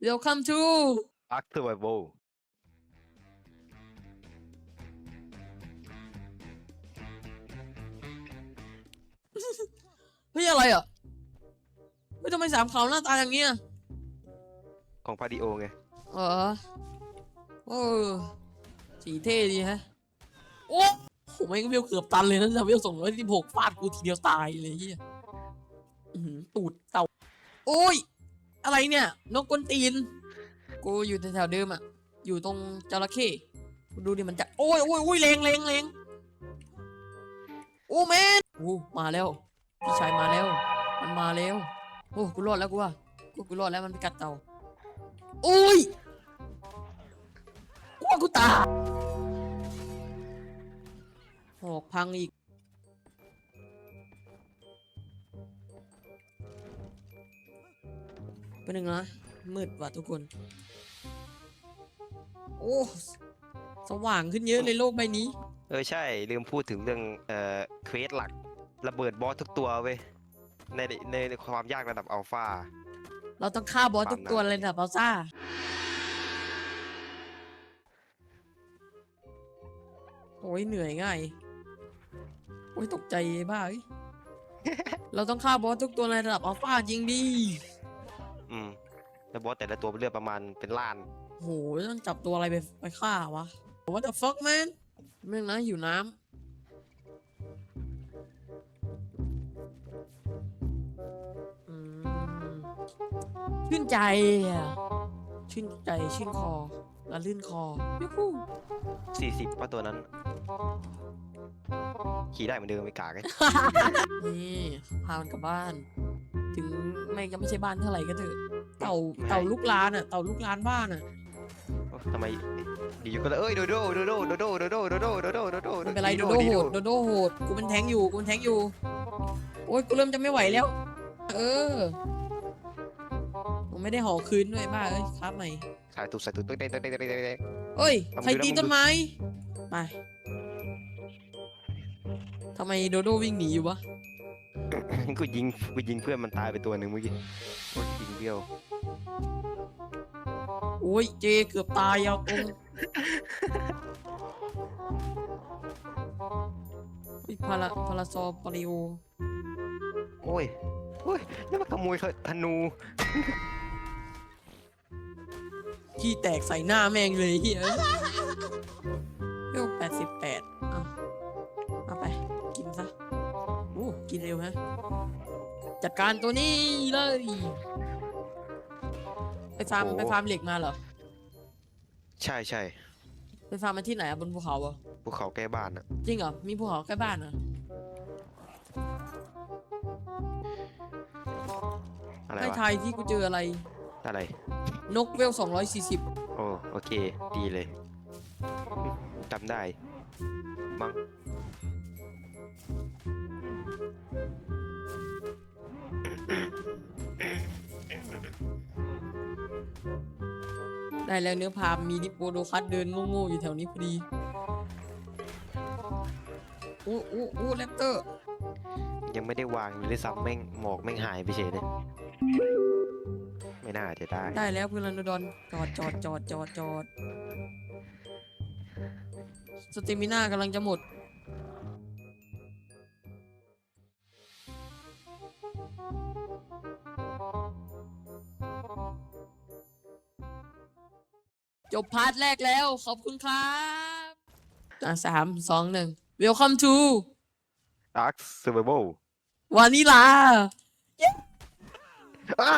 Welcome to อาร์คเซอร์ไวโวเฮ้ยอะไรอะไม่ทำไมสามเขาหน้าตาอย่างเงี้ยของพาดิโอไง เออโอ้สีเท่ดีฮะ โอ้โหไม่งเวลเกือบตันเลยนะจะเวลสองร้อยสิบหกฟาดกูทีเดียวตายเลยเฮียอื้อหือตูดเต่า โอ้ย อะไรเนี่ย นกกวนตีน กูอยู่แถวๆเดิมอะ อยู่ตรงจระเข้กูดูดิมันจะโอ้ยโอ้ยโอ้ยเลงเลงเลงโอ้แมนโอ้มาแล้วพี่ชายมาแล้ว มันมาแล้วโอ้กูรอดแล้วกูว่ากูกูรอดแล้วมันไปกัดเต่าโอ้ยกูว่ากูตายหอกพังอีก หนึ่งนะมืดว่ะทุกคน โอ้สว่างขึ้นเยอะเลยโลกใบนี้ เออใช่ลืมพูดถึงเรื่องเอ่อเควสหลักระเบิดบอสทุกตัวเว้ยในในในความยากระดับอัลฟาเราต้องฆ่าบอสทุกตัวเลยนะเปาซ่าโอ้ยเหนื่อยง่าย โอ้ยตกใจบ้าเอ้ยเราต้องฆ่าบอสทุกตัวในระดับอัลฟาจริงดิ อืมแล้วบอสแต่ละตัวเลือดประมาณเป็นล้าน โหต้องจับตัวอะไรไปไปฆ่าวะ What the fuck man แม่งนะอยู่น้ำอืมชื่นใจอะชื่นใจชื่นคอและลื่นคอยูฮู40ป่ะตัวนั้น ขี่ได้เหมือนเดิมไม่กากไงนี่พามันกลับบ้าน ถึงแม่งจะไม่ใช่บ้านเท่าไหร่ก็เถอะเต่าเต่าลูกลานอะเต่าลูกลานบ้านอะโอ้ทำไมอยู่ๆก็เลยเอ้ยโดโดโดโดโดโดโดโดโดโดโดโดโดโดไม่เป็นไรโดโดโหดโดโดโหดกูเป็นแทงค์อยู่กูเป็นแทงค์อยู่ โอ้ยกูเริ่มจะไม่ไหวแล้ว เออผมไม่ได้ห่อคืนด้วยบ้าเอ้ยครับใหม่สายตุกสายตุกเต้นเต้นเต้นเต้นเต้นเต้นเอ้ยทำใครดูนะตีมึงดูต้นไม้ไปทำไมโดโดวิ่งหนีอยู่วะ กูยิงกูยิงเพื่อนมันตายไปตัวหนึ่งเมื่อกี้โอ้ยยิงเบี้ยวโอ้ยเจเกือบตายเอาตรงเฮ้ยพาราพาราซอปาริโอโอ้ยโอ้ยนี่มันขโมยธนูขี้แตกใส่หน้าแม่งเลยเฮีย จัดการตัวนี้เลย ไปฟาร์มไปฟาร์มเหล็กมาเหรอ ใช่ใช่ไปฟาร์มมาที่ไหนอะบนภูเขาเหรอะภูเขาใกล้บ้านอะจริงเหรอ มีภูเขาใกล้บ้านเหรออะไรให้วะทายที่กูเจออะไร อะไร นกเวลสองร้อยสี่สิบโอ้โอเค ดีเลยจำได้ มั้ง ได้แล้วเนื้อพามมีดิโปโดคัสเดินโง่ๆอยู่แถวนี้พอดีโอ้โอ้โอ้แรปเตอร์ยังไม่ได้วางเลยซ้ำแม่งหมอกแม่งหายไปเฉยเลย ไม่น่าจะได้ ได้แล้วเพื่อนรันดอนจอดจอดจอดจอดจอดสเตมิน่ากำลังจะหมด จบพาร์ทแรกแล้ว ขอบคุณครับอะสามสองหนึ่ง Welcome to Dark Survival วานิลาอ้า